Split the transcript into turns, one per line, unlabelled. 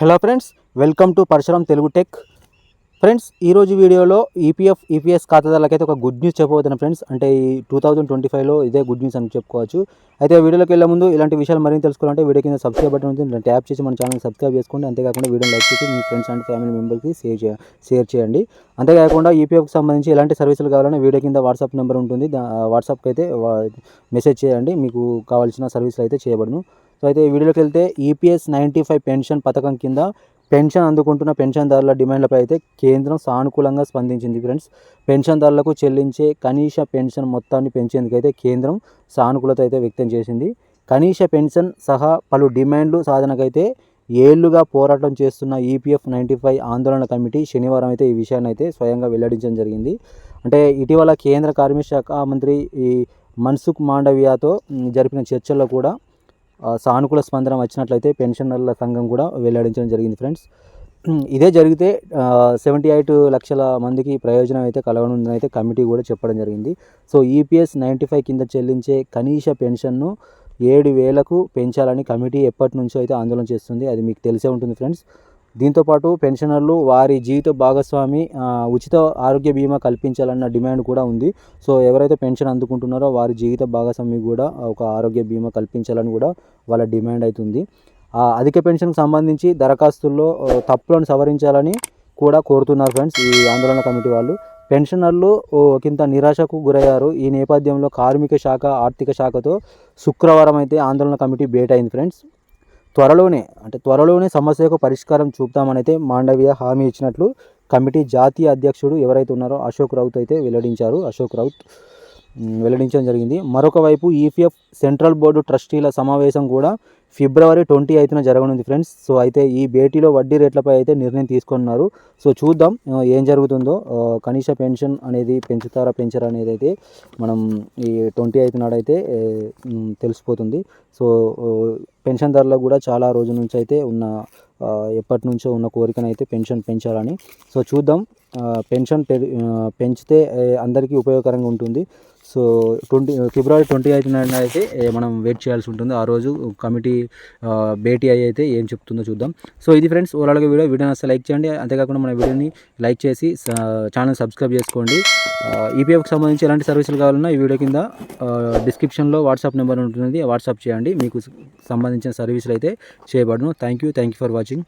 Hello friends welcome to Parashuram Telugu tech. Friends ఈరోజు వీడియోలో EPF EPS ఖాతాదారులకైతే ఒక good news చెప్పబోతున్నాను ఫ్రెండ్స్. అంటే ఈ టూ థౌజండ్ ట్వంటీ ఫైవ్లో ఇదే గుడ్ న్యూస్ అని చెప్పుకోవచ్చు. అయితే వీడియోలోకి వెళ్ళే ముందు ఇలాంటి విషయాలు మరింత తెలుసుకోవాలంటే వీడియో కింద సబ్స్క్రైబ్ బటన్ ఉంటుంది. ట్యాప్ చేసి మన ఛానల్ సబ్స్క్రైబ్ చేసుకోండి. అంతేకాకుండా వీడియో లైక్ చేసి మీ ఫ్రెండ్స్ అండ్ ఫ్యామిలీ మెంబర్కి షేర్ చే షేర్ చేయండి. అంతేకాకుండా ఈపీఎఫ్కి సంబంధించి ఎలాంటి సర్వీసులు కావాలన్నా వీడియో కింద వాట్సాప్ నెంబర్ ఉంటుంది. వాట్సాప్కి అయితే మెసేజ్ చేయండి. మీకు కావాల్సిన సర్వీసులు అయితే చేయబడును. సో అయితే ఈ వీడియోకి వెళ్తే ఈపీఎస్ నైంటీ ఫైవ్ పెన్షన్ పథకం కింద పెన్షన్ అందుకుంటున్న పెన్షన్దారుల డిమాండ్లపై అయితే కేంద్రం సానుకూలంగా స్పందించింది ఫ్రెండ్స్. పెన్షన్దారులకు చెల్లించే కనీస పెన్షన్ మొత్తాన్ని పెంచేందుకైతే కేంద్రం సానుకూలత అయితే వ్యక్తం చేసింది. కనీస పెన్షన్ సహా పలు డిమాండ్లు సాధనకైతే ఏళ్ళుగా పోరాటం చేస్తున్న ఈపీఎఫ్ నైంటీ ఫైవ్ ఆందోళన కమిటీ శనివారం అయితే ఈ విషయాన్ని అయితే స్వయంగా వెల్లడించడం జరిగింది. అంటే ఇటీవల కేంద్ర కార్మిక శాఖ మంత్రి ఈ మన్సుఖ్ మాండవియాతో జరిపిన చర్చల్లో కూడా సానుకూల స్పందన వచ్చినట్లయితే పెన్షనర్ల సంఘం కూడా వెల్లడించడం జరిగింది ఫ్రెండ్స్. ఇదే జరిగితే సెవెంటీ ఎయిట్ లక్షల మందికి ప్రయోజనం అయితే కలగనుందని అయితే కమిటీ కూడా చెప్పడం జరిగింది. సో ఈపీఎస్ నైంటీ ఫైవ్ కింద చెల్లించే కనీస పెన్షన్ను ఏడు వేలకు పెంచాలని కమిటీ ఎప్పటి నుంచో అయితే ఆందోళన చేస్తుంది. అది మీకు తెలిసే ఉంటుంది ఫ్రెండ్స్. దీంతోపాటు పెన్షనర్లు వారి జీవిత భాగస్వామి ఉచిత ఆరోగ్య బీమా కల్పించాలన్న డిమాండ్ కూడా ఉంది. సో ఎవరైతే పెన్షన్ అందుకుంటున్నారో వారి జీవిత భాగస్వామి కూడా ఒక ఆరోగ్య బీమా కల్పించాలని కూడా వాళ్ళ డిమాండ్ అవుతుంది అధిక పెన్షన్కి సంబంధించి దరఖాస్తుల్లో తప్పులను సవరించాలని కూడా కోరుతున్నారు ఫ్రెండ్స్ ఈ ఆందోళన కమిటీ వాళ్ళు. పెన్షనర్లు కింద నిరాశకు గురయ్యారు. ఈ నేపథ్యంలో కార్మిక శాఖ ఆర్థిక శాఖతో శుక్రవారం అయితే ఆందోళన కమిటీ భేట్ అయింది ఫ్రెండ్స్. త్వరలోనే అంటే త్వరలోనే సమస్యకు పరిష్కారం చూపుతామనైతే మాండవీయ హామీ ఇచ్చినట్లు కమిటీ జాతీయ అధ్యక్షుడు ఎవరైతే ఉన్నారో అశోక్ రౌత్ అయితే వెల్లడించారు. అశోక్ రౌత్ వెల్లడించడం జరిగింది. మరొక వైపు ఈపీఎఫ్ సెంట్రల్ బోర్డు ట్రస్టీల సమావేశం కూడా ఫిబ్రవరి ట్వంటీ ఎయిత్న జరగనుంది ఫ్రెండ్స్. సో అయితే ఈ భేటీలో వడ్డీ రేట్లపై అయితే నిర్ణయం తీసుకున్నారు. సో చూద్దాం ఏం జరుగుతుందో. కనీస పెన్షన్ అనేది పెంచుతారా పెంచరా అనేది అయితే మనం ఈ ట్వంటీ ఎయిత్ నాడైతే తెలిసిపోతుంది. సో పెన్షన్ పెన్షన్దారులకు కూడా చాలా రోజుల నుంచి అయితే ఉన్న ఎప్పటి నుంచో ఉన్న కోరికనైతే పెన్షన్ పెంచాలని. సో చూద్దాం పెన్షన్ పెరి- పెంచితే అందరికీ ఉపయోగకరంగా ఉంటుంది. So twenty February twenty eighth నాడు అయితే మనం వెయిట్ చేయాల్సి ఉంటుంది. ఆ రోజు కమిటీ భేటీ అయ్యి అయితే ఏం చెప్తుందో చూద్దాం. సో ఇది ఫ్రెండ్స్ ఓవరాల్గా వీడియో. వీడియో అసలు లైక్ చేయండి. అంతేకాకుండా మన వీడియోని లైక్ చేసి ఛానల్ సబ్స్క్రైబ్ చేసుకోండి. ఈపీఎఫ్కి సంబంధించి ఎలాంటి సర్వీసులు కావాలన్నా ఈ వీడియో కింద డిస్క్రిప్షన్లో వాట్సాప్ నెంబర్ ఉంటుంది. వాట్సాప్ చేయండి. మీకు సంబంధించిన సర్వీసులు అయితే చేయబడను. Thank you thank you for watching